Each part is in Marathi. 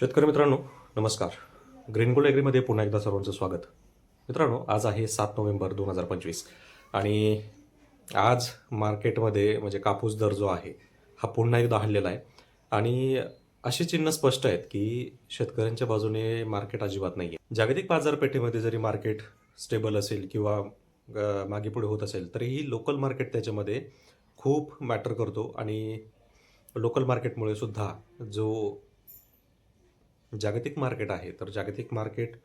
शेतकरी मित्रांनो नमस्कार. ग्रीन गोल्ड एग्रीमध्ये पुन्हा एकदा सर्वांचं स्वागत. मित्रांनो आज आहे सात नोव्हेंबर दोन हजार पंचवीस आणि आज मार्केटमध्ये म्हणजे कापूस दर जो आहे हा पुन्हा एकदा हल्लेला आहे. आणि अशी चिन्ह स्पष्ट आहेत की शेतकऱ्यांच्या बाजूने मार्केट अजिबात नाही आहे जागतिक बाजारपेठेमध्ये जरी मार्केट स्टेबल असेल किंवा अ, मागे पुढे होत असेल तरीही लोकल मार्केट त्याच्यामध्ये खूप मॅटर करतो आणि लोकल मार्केटमुळे सुद्धा जो जागतिक मार्केट आहे तर जागतिक मार्केट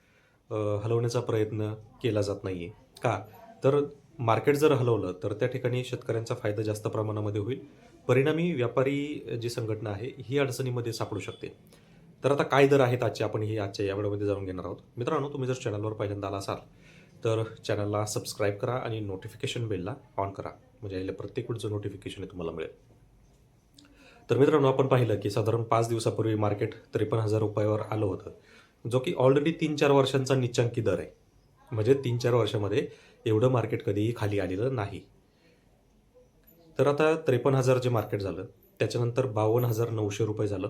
हलवण्याचा प्रयत्न केला जात नाही आहे का? तर मार्केट जर हलवलं तर त्या ठिकाणी शेतकऱ्यांचा फायदा जास्त प्रमाणामध्ये होईल. परिणामी व्यापारी जी संघटना आहे ही अडचणीमध्ये सापडू शकते. तर आता काय दर आहेत आजचे? आपण ही आजच्या या व्हिडिओमध्ये जाणून घेणार आहोत. मित्रांनो तुम्ही जर चॅनलवर पहिल्यांदा आला असाल तर चॅनलला सबस्क्राईब करा आणि नोटिफिकेशन बेलला ऑन करा. म्हणजे याला प्रत्येक वेळचं नोटिफिकेशन तुम्हाला मिळेल. तर मित्रांनो आपण पाहिलं की साधारण पाच दिवसापूर्वी मार्केट त्रेपन्न हजार रुपयावर आलं होतं जो की ऑलरेडी तीन चार वर्षांचा निच्चांकी दर आहे. म्हणजे तीन चार वर्षामध्ये एवढं मार्केट कधीही खाली आलेलं नाही. तर आता त्रेपन्न हजार जे मार्केट झालं त्याच्यानंतर बावन्न हजार नऊशे रुपये झालं.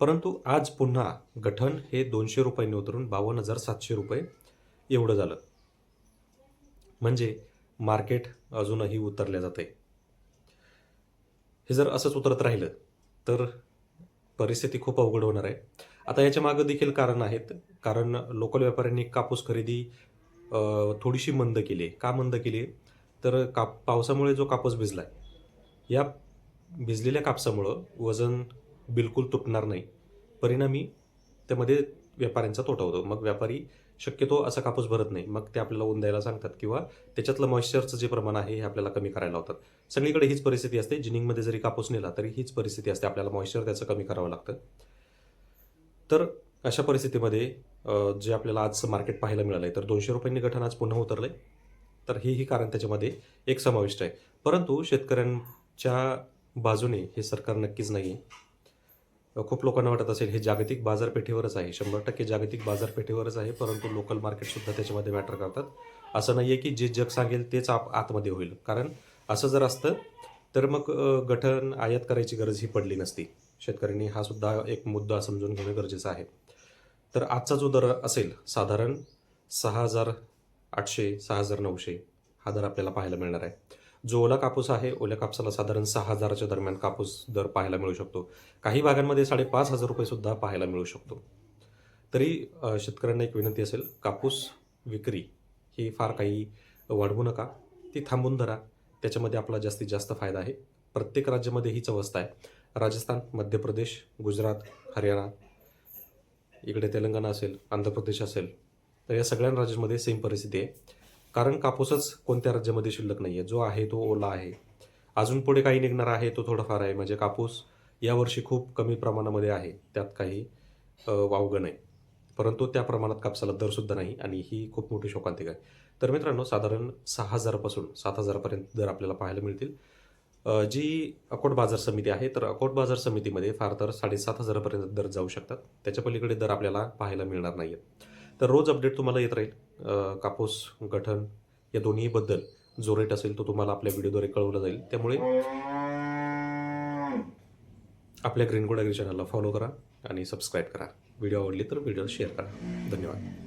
परंतु आज पुन्हा गठन हे दोनशे रुपयांनी उतरून बावन्न हजार सातशे रुपये एवढं झालं. म्हणजे मार्केट अजूनही उतरल्या जाते हे जर असंच उतरत राहिलं तर परिस्थिती खूप अवघड होणार आहे. आता याच्या मागं देखील कारण आहेत. कारण लोकल व्यापाऱ्यांनी कापूस खरेदी थोडीशी मंद केली आहे. का मंद केली आहे? तर काप पावसामुळे जो कापूस भिजला आहे या भिजलेल्या कापसामुळं वजन बिलकुल तुटणार नाही. परिणामी त्यामध्ये व्यापाऱ्यांचा तोटा होतो. मग व्यापारी शक्यतो असा कापूस भरत नाही. मग ते आपल्याला ऊन द्यायला सांगतात किंवा त्याच्यातलं मॉइश्चरचं जे प्रमाण आहे हे आपल्याला कमी करायला होतात सगळीकडे हीच परिस्थिती असते. जिनिंगमध्ये जरी कापूस नेला तरी हीच परिस्थिती असते. आपल्याला मॉइश्चर त्याचं कमी करावं लागतं. तर अशा परिस्थितीमध्ये जे आपल्याला आज मार्केट पाहायला मिळालं आहे तर दोनशे रुपयांनी गठन आज पुन्हा उतरलं आहे तर हेही कारण त्याच्यामध्ये एक समाविष्ट आहे. परंतु शेतकऱ्यांच्या बाजूने हे सरकार नक्कीच नाही आहे खूप लोकांना वाटत असेल हे जागतिक बाजारपेठेवरच आहे. शंभर टक्के जागतिक बाजारपेठेवरच आहे परंतु लोकल मार्केटसुद्धा त्याच्यामध्ये मॅटर करतात. असं नाही आहे की जे जग सांगेल तेच आप आतमध्ये होईल. कारण असं जर असतं तर मग गठन आयात करायची गरज ही पडली नसती. शेतकऱ्यांनी हा सुद्धा एक मुद्दा समजून घेणं गरजेचं आहे. तर आजचा जो दर असेल साधारण सहा हजार आठशे सहा हजार नऊशे हा दर आपल्याला पाहायला मिळणार आहे. जो ओला कापूस आहे ओल्या कापसाला साधारण सहा हजाराच्या दरम्यान कापूस दर पाहायला मिळू शकतो. काही भागांमध्ये साडेपाच हजार रुपयेसुद्धा पाहायला मिळू शकतो. तरी शेतकऱ्यांना एक विनंती असेल कापूस विक्री ही फार काही वाढवू नका. ती थांबून धरा. त्याच्यामध्ये आपला जास्तीत जास्त फायदा आहे. प्रत्येक राज्यामध्ये हीच अवस्था आहे. राजस्थान मध्य प्रदेश गुजरात हरियाणा इकडे तेलंगणा असेल आंध्र प्रदेश असेल तर या सगळ्या राज्यांमध्ये सेम परिस्थिती आहे. कारण कापूसच कोणत्या राज्यामध्ये शिल्लक नाही आहे जो आहे तो ओला आहे. अजून पुढे काही निघणार आहे तो थोडाफार आहे. म्हणजे कापूस यावर्षी खूप कमी प्रमाणामध्ये आहे. त्यात काही वावगं नाही. परंतु त्या प्रमाणात कापसाला दरसुद्धा नाही आणि ही खूप मोठी शोकांतिक आहे. तर मित्रांनो साधारण सहा हजारापासून सात हजारापर्यंत दर आपल्याला पाहायला मिळतील. जी अकोट बाजार समिती आहे तर अकोट बाजार समितीमध्ये फार तर साडेसात हजारापर्यंत दर जाऊ शकतात. त्याच्या पलीकडे दर आपल्याला पाहायला मिळणार नाही आहेत तर रोज अपडेट तुम्हाला येत राहील. कापूस गठन या दोन्हीबद्दल जो रेट असेल तो तुम्हाला आपल्या व्हिडिओद्वारे कळवला जाईल. त्यामुळे आपल्या ग्रीन गोड ॲग्री चॅनलला फॉलो करा आणि सबस्क्राईब करा. व्हिडिओ आवडली तर व्हिडिओ शेअर करा. धन्यवाद.